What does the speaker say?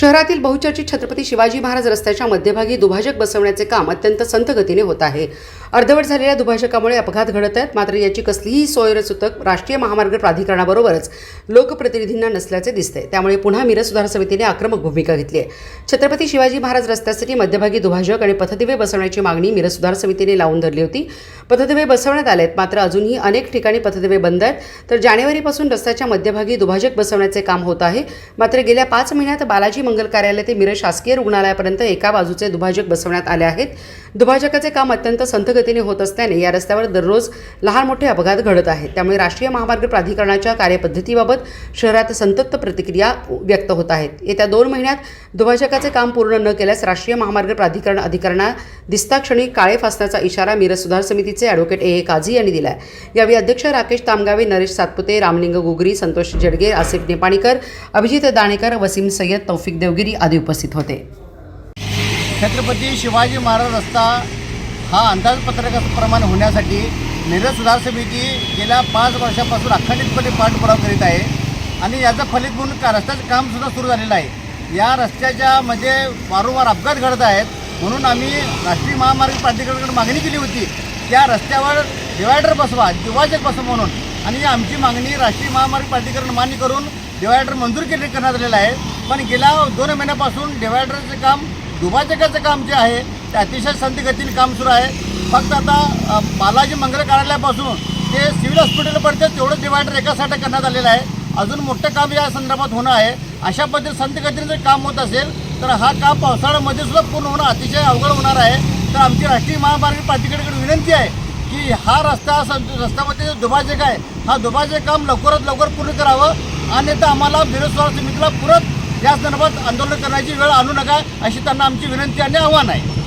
शहरातील बहुचर्चित छत्रपती शिवाजी महाराज रस्त्याच्या मध्यभागी दुभाजक बसवण्याचे काम अत्यंत संथ गतीने होत आहे. अर्धवट झालेल्या दुभाजकामुळे अपघात घडत आहेत. मात्र याची कसलीही सोयरसूतक राष्ट्रीय महामार्ग प्राधिकरणाबरोबरच लोकप्रतिनिधींना नसल्याचे दिसते त्यामुळे पुन्हा मिरज सुधार समितीने आक्रमक भूमिका घेतली आहे. छत्रपती शिवाजी महाराज रस्त्यासाठी मध्यभागी दुभाजक आणि पथदिवे बसवण्याची मागणी मिरज सुधार समितीने लावून धरली होती. पथदिवे बसवण्यात आले आहेत मात्र अजूनही अनेक ठिकाणी पथदिवे बंद आहेत. तर जानेवारीपासून रस्त्याच्या मध्यभागी दुभाजक बसवण्याचे काम होत आहे. मात्र गेल्या पाच महिन्यात बालाजी मंगल कार्यालय ते मिरज शासकीय रुग्णालयापर्यंत एका बाजूचे दुभाजक बसवण्यात आले आहेत. दुभाजकाचे काम अत्यंत संथ गतीने होत असल्याने या रस्त्यावर दररोज लहान मोठे अपघात घडत आहेत. त्यामुळे राष्ट्रीय महामार्ग प्राधिकरणाच्या कार्यपद्धतीबाबत शहरात संतप्त प्रतिक्रिया व्यक्त होत आहेत. येत्या दोन महिन्यात दुभाजकाचे काम पूर्ण न केल्यास राष्ट्रीय महामार्ग प्राधिकरण अधिकाऱ्यांना दिस्ताक्षणी काळे फासण्याचा इशारा मिरज सुधार समितीचे ॲडव्होकेट ए ए काझी यांनी दिला आहे यावेळी अध्यक्ष राकेश तामगावे नरेश सातपुते रामलिंग गुगरी संतोष जडगे आसिफ नेपाणीकर अभिजित दाणेकर वसीम सय्यद तौफिक देवगिरी आदी उपस्थित होते. छत्रपती शिवाजी महाराज रस्ता हा अंदाजपत्रकाप्रमाणे होण्यासाठी मिरज सुधार समिती गेल्या पाच वर्षापासून अखंडितपणे पाठपुरावा करीत आहे. आणि याचं फलित म्हणून का रस्त्याचं कामसुद्धा सुरू झालेलं आहे. या रस्त्याच्या म्हणजे वारंवार अपघात घडत आहेत. म्हणून आम्ही राष्ट्रीय महामार्ग प्राधिकरणाकडे मागणी केली होती त्या रस्त्यावर डिवायडर बसवा दिवाचक बसवा म्हणून. आणि आमची मागणी राष्ट्रीय महामार्ग प्राधिकरण मान्य करून डिवायडर मंजूर केले करण्यात आलेलं आहे. पण गेल्या दोन महिन्यापासून डिवायडरचं काम दुभाजकाचं काम जे आहे अतिशय संतगतीने काम सुरू आहे. फक्त आता बालाजी मंगल कार्यालयापासून ते सिव्हिल हॉस्पिटलपर्यंत तेवढं डिवायडर एकासाठी करण्यात आलेलं आहे. अजून मोठं काम या संदर्भात होणं आहे. अशा पद्धतीने संतगतीने जर काम होत असेल तर हा काम पावसाळ्यामध्ये सुद्धा पूर्ण होणं अतिशय अवघड होणार आहे. तर आमची राष्ट्रीय महामार्ग प्राधिकरणाकडे विनंती आहे की हा रस्ता सं- रस्त्यामध्ये जो दुभाजक आहे हा दुभाजक काम लवकरात लवकर पूर्ण करावं. आणि तर आम्हाला बेरोजगार समितीला परत या संदर्भात आंदोलन करण्याची वेळ आणू नका अशी त्यांना आमची विनंती आणि आव्हान आहे.